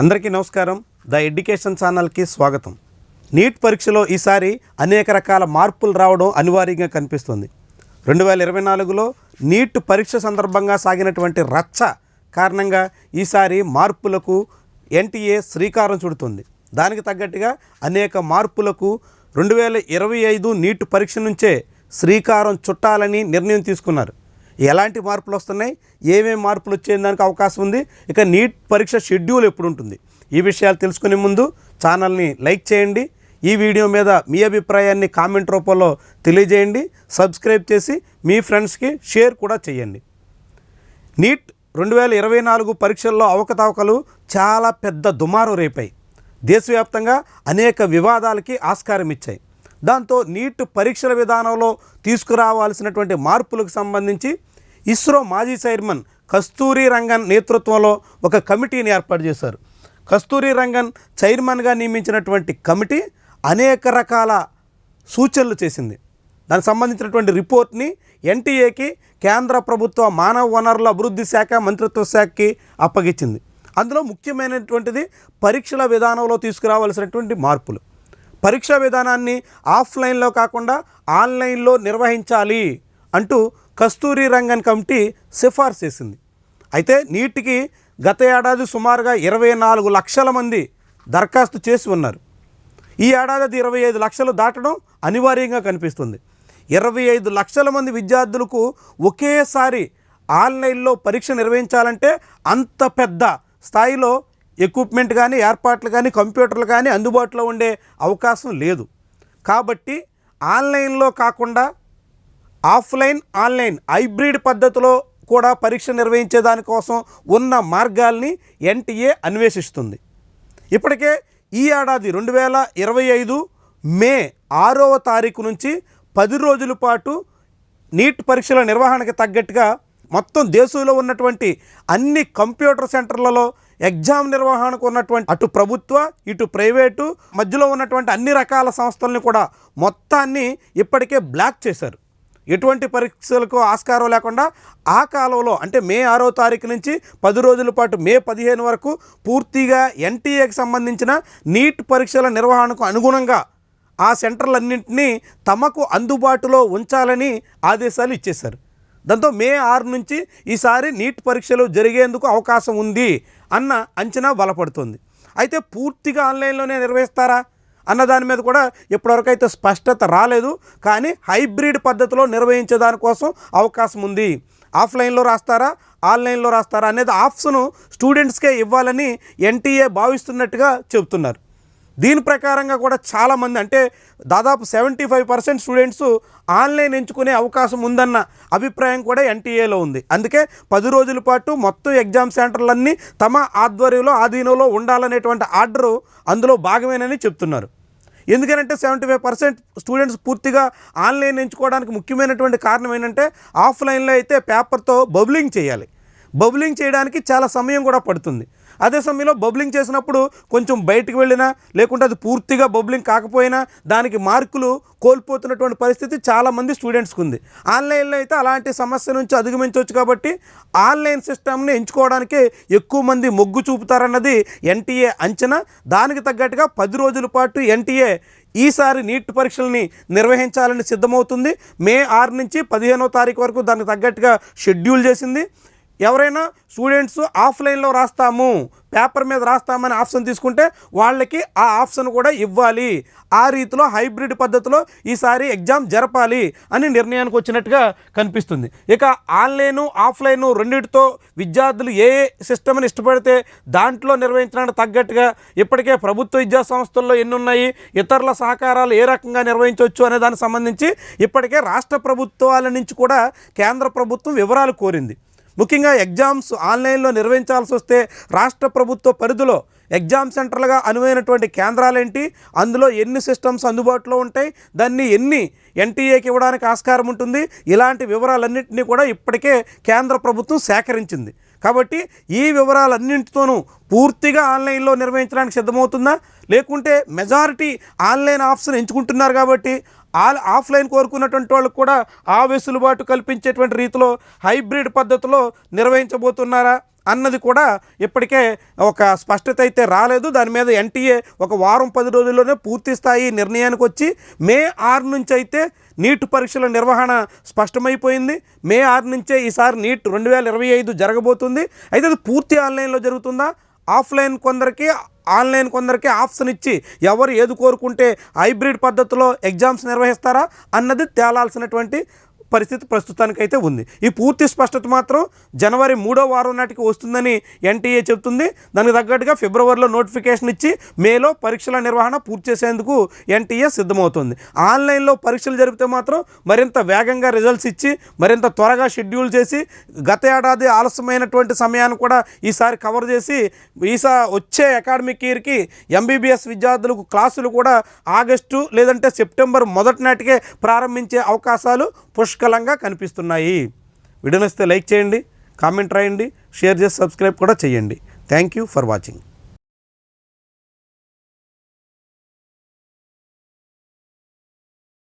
అందరికీ నమస్కారం. The education ఛానల్కి స్వాగతం. నీట్ పరీక్షలో ఈసారి అనేక రకాల మార్పులు రావడం అనివార్యంగా కనిపిస్తుంది. రెండు వేల ఇరవై నాలుగులో నీట్ పరీక్ష సందర్భంగా సాగినటువంటి రచ్చ కారణంగా ఈసారి మార్పులకు ఎన్టీఏ శ్రీకారం చుడుతుంది. దానికి తగ్గట్టుగా అనేక మార్పులకు రెండు వేల ఇరవై ఐదు నీట్ పరీక్ష నుంచే శ్రీకారం చుట్టాలని నిర్ణయం తీసుకున్నారు. ఎలాంటి మార్పులు వస్తున్నాయి? ఏమేమి మార్పులు వచ్చేదానికి అవకాశం ఉంది. ఇక నీట్ పరీక్ష షెడ్యూల్ ఎప్పుడు ఉంటుంది ఈ విషయాలు తెలుసుకునే ముందు ఛానల్ని లైక్ చేయండి. ఈ వీడియో మీద మీ అభిప్రాయాన్ని కామెంట్ రూపంలో తెలియజేయండి. సబ్స్క్రైబ్ చేసి మీ ఫ్రెండ్స్కి షేర్ కూడా చేయండి. నీట్ రెండు వేల ఇరవై నాలుగు పరీక్షల్లో అవకతవకలు చాలా పెద్ద దుమారు రేపాయి. దేశవ్యాప్తంగా అనేక వివాదాలకి ఆస్కారం ఇచ్చాయి దాంతో నీట్ పరీక్షల విధానంలో తీసుకురావాల్సినటువంటి మార్పులకు సంబంధించి ఇస్రో మాజీ చైర్మన్ కస్తూరి రంగన్ నేతృత్వంలో ఒక కమిటీని ఏర్పాటు చేశారు. కస్తూరి రంగన్ చైర్మన్గా నియమించినటువంటి కమిటీ అనేక రకాల సూచనలు చేసింది. దానికి సంబంధించినటువంటి రిపోర్ట్ని ఎన్టీఏకి కేంద్ర ప్రభుత్వ మానవ వనరుల అభివృద్ధి శాఖ మంత్రిత్వ శాఖకి అప్పగించింది. అందులో ముఖ్యమైనటువంటిది పరీక్షల విధానంలో తీసుకురావాల్సినటువంటి మార్పులు. పరీక్షా విధానాన్ని ఆఫ్లైన్లో కాకుండా ఆన్లైన్లో నిర్వహించాలి అంటూ కస్తూరి రంగన్ కమిటీ సిఫార్సు చేసింది. అయితే నీటికి గత ఏడాది సుమారుగా ఇరవై నాలుగు లక్షల మంది దరఖాస్తు చేసి ఉన్నారు. ఈ ఏడాది అది ఇరవై ఐదు లక్షలు దాటడం అనివార్యంగా కనిపిస్తుంది. ఇరవై ఐదు లక్షల మంది విద్యార్థులకు ఒకేసారి ఆన్లైన్లో పరీక్ష నిర్వహించాలంటే అంత పెద్ద స్థాయిలో ఎక్విప్మెంట్ కానీ ఏర్పాట్లు కానీ కంప్యూటర్లు కానీ అందుబాటులో ఉండే అవకాశం లేదు. కాబట్టి ఆన్లైన్లో కాకుండా ఆఫ్లైన్ ఆన్లైన్ హైబ్రిడ్ పద్ధతిలో కూడా పరీక్ష నిర్వహించే దానికోసం ఉన్న మార్గాల్ని ఎన్టీఏ అన్వేషిస్తుంది. ఇప్పటికే ఈ ఏడాది రెండు వేల ఇరవై ఐదు మే ఆరవ తారీఖు నుంచి పది రోజుల పాటు నీట్ పరీక్షల నిర్వహణకు తగ్గట్టుగా మొత్తం దేశంలో ఉన్నటువంటి అన్ని కంప్యూటర్ సెంటర్లలో ఎగ్జామ్ నిర్వహణకు ఉన్నటువంటి అటు ప్రభుత్వ ఇటు ప్రైవేటు మధ్యలో ఉన్నటువంటి అన్ని రకాల సంస్థల్ని కూడా మొత్తాన్ని ఇప్పటికే బ్లాక్ చేశారు. ఎటువంటి పరీక్షలకు ఆస్కారం లేకుండా ఆ కాలంలో అంటే మే ఆరో తారీఖు నుంచి పది రోజుల పాటు మే పదిహేను వరకు పూర్తిగా ఎన్టీఏకి సంబంధించిన నీట్ పరీక్షల నిర్వహణకు అనుగుణంగా ఆ సెంటర్లన్నింటినీ తమకు అందుబాటులో ఉంచాలని ఆదేశాలు ఇచ్చేశారు. దాంతో మే ఆరు నుంచి ఈసారి నీట్ పరీక్షలు జరిగేందుకు అవకాశం ఉంది అన్న అంచనా బలపడుతుంది. అయితే పూర్తిగా ఆన్లైన్లోనే నిర్వహిస్తారా? అన్న దాని మీద కూడా ఇప్పటివరకు అయితే స్పష్టత రాలేదు. కానీ హైబ్రిడ్ పద్ధతిలో నిర్వహించే దానికోసం అవకాశం ఉంది. ఆఫ్లైన్లో రాస్తారా? ఆన్లైన్లో రాస్తారా? అనేది ఆప్షను స్టూడెంట్స్కే ఇవ్వాలని ఎన్టీఏ భావిస్తున్నట్టుగా చెబుతున్నారు. దీని ప్రకారంగా కూడా చాలామంది అంటే దాదాపు seventy five percent students online ఎంచుకునే అవకాశం ఉందన్న అభిప్రాయం కూడా ఎన్టీఏలో ఉంది. అందుకే పది రోజుల పాటు మొత్తం ఎగ్జామ్ సెంటర్లన్నీ తమ ఆధ్వర్యంలో ఆధీనంలో ఉండాలనేటువంటి ఆర్డరు అందులో భాగమేనని చెప్తున్నారు. ఎందుకంటే సెవెంటీ ఫైవ్ పర్సెంట్ స్టూడెంట్స్ పూర్తిగా ఆన్లైన్ ఎంచుకోవడానికి ముఖ్యమైనటువంటి కారణం ఏంటంటే ఆఫ్లైన్లో అయితే పేపర్తో బబులింగ్ చేయాలి. బబులింగ్ చేయడానికి చాలా సమయం కూడా పడుతుంది. అదే సమయంలో బబ్లింగ్ చేసినప్పుడు కొంచెం బయటకు వెళ్ళినా లేకుంటే అది పూర్తిగా బబ్లింగ్ కాకపోయినా దానికి మార్కులు కోల్పోతున్నటువంటి పరిస్థితి చాలామంది స్టూడెంట్స్కి ఉంది ఆన్లైన్లో అయితే అలాంటి సమస్య నుంచి అధిగమించవచ్చు కాబట్టి ఆన్లైన్ సిస్టమ్ని ఎంచుకోవడానికి ఎక్కువ మంది మొగ్గు చూపుతారన్నది ఎన్టీఏ అంచనా. దానికి తగ్గట్టుగా పది రోజుల పాటు ఎన్టీఏ ఈసారి నీట్ పరీక్షల్ని నిర్వహించాలని సిద్ధమవుతుంది. మే ఆరు నుంచి పదిహేనో తారీఖు వరకు దానికి తగ్గట్టుగా షెడ్యూల్ చేసింది. ఎవరైనా స్టూడెంట్స్ ఆఫ్లైన్లో రాస్తాము పేపర్ మీద రాస్తామని ఆప్షన్ తీసుకుంటే వాళ్ళకి ఆ ఆప్షన్ కూడా ఇవ్వాలి. ఆ రీతిలో హైబ్రిడ్ పద్ధతిలో ఈసారి ఎగ్జామ్ జరపాలి అని నిర్ణయానికి వచ్చినట్టుగా కనిపిస్తుంది. ఇక ఆన్లైను ఆఫ్లైను రెండింటితో విద్యార్థులు ఏ సిస్టమ్ని ఇష్టపడితే దాంట్లో నిర్వహించడానికి తగ్గట్టుగా ఇప్పటికే ప్రభుత్వ విద్యా సంస్థల్లో ఎన్ని ఉన్నాయి ఇతరుల సహకారాలు ఏ రకంగా నిర్వహించవచ్చు అనే దానికి సంబంధించి ఇప్పటికే రాష్ట్ర ప్రభుత్వాల నుంచి కూడా కేంద్ర ప్రభుత్వం వివరాలు కోరింది. ముఖ్యంగా ఎగ్జామ్స్ ఆన్లైన్లో నిర్వహించాల్సి వస్తే రాష్ట్ర ప్రభుత్వ పరిధిలో ఎగ్జామ్ సెంటర్లుగా అనువైనటువంటి కేంద్రాలేంటి? అందులో ఎన్ని సిస్టమ్స్ అందుబాటులో ఉంటాయి? దాన్ని ఎన్ని ఎన్టీఏకి ఇవ్వడానికి ఆస్కారం ఉంటుంది? ఇలాంటి వివరాలన్నింటినీ కూడా ఇప్పటికే కేంద్ర ప్రభుత్వం సేకరించింది. కాబట్టి ఈ వివరాలన్నింటితోనూ పూర్తిగా ఆన్లైన్లో నిర్వహించడానికి సిద్ధమవుతుందా? లేకుంటే మెజారిటీ ఆన్లైన్ ఆప్షన్ ఎంచుకుంటున్నారు కాబట్టి ఆఫ్లైన్ కోరుకున్నటువంటి వాళ్ళకు కూడా ఆ వెసులుబాటు కల్పించేటువంటి రీతిలో హైబ్రిడ్ పద్ధతిలో నిర్వహించబోతున్నారా అన్నది కూడా ఇప్పటికే ఒక స్పష్టత అయితే రాలేదు. దాని మీద ఎన్టీఏ ఒక వారం పది రోజుల్లోనే పూర్తి స్థాయి నిర్ణయానికి వచ్చి మే ఆరు నుంచి అయితే నీట్ పరీక్షల నిర్వహణ స్పష్టమైపోయింది. మే ఆరు నుంచే ఈసారి నీట్ రెండు వేల ఇరవై ఐదు జరగబోతుంది. అయితే అది పూర్తి ఆన్లైన్లో జరుగుతుందా? ఆఫ్లైన్ కొందరికి ఆన్లైన్ కొందరికి ఆప్షన్ ఇచ్చి ఎవరు ఏది కోరుకుంటే హైబ్రిడ్ పద్ధతిలో ఎగ్జామ్స్ నిర్వహిస్తారా అన్నది తేలాల్సినటువంటి పరిస్థితి ప్రస్తుతానికైతే ఉంది. ఈ పూర్తి స్పష్టత మాత్రం జనవరి మూడో వారం నాటికి వస్తుందని ఎన్టీఏ చెబుతుంది. దానికి తగ్గట్టుగా ఫిబ్రవరిలో నోటిఫికేషన్ ఇచ్చి మేలో పరీక్షల నిర్వహణ పూర్తి చేసేందుకు ఎన్టీఏ సిద్ధమవుతుంది. ఆన్లైన్లో పరీక్షలు జరిపితే మాత్రం మరింత వేగంగా రిజల్ట్స్ ఇచ్చి మరింత త్వరగా షెడ్యూల్ చేసి గత ఏడాది ఆలస్యమైనటువంటి సమయాన్ని కూడా ఈసారి కవర్ చేసి ఈసా వచ్చే అకాడమిక్ ఇయర్కి ఎంబీబీఎస్ విద్యార్థులకు క్లాసులు కూడా ఆగస్టు లేదంటే సెప్టెంబర్ మొదటి నాటికే ప్రారంభించే అవకాశాలు పుష్కలంగా కనిపిస్తున్నాయి. వీడియో లైక్ చేయండి కామెంట్ రాయండి షేర్ చేసి సబ్స్క్రైబ్ కూడా చేయండి. Thank you for watching.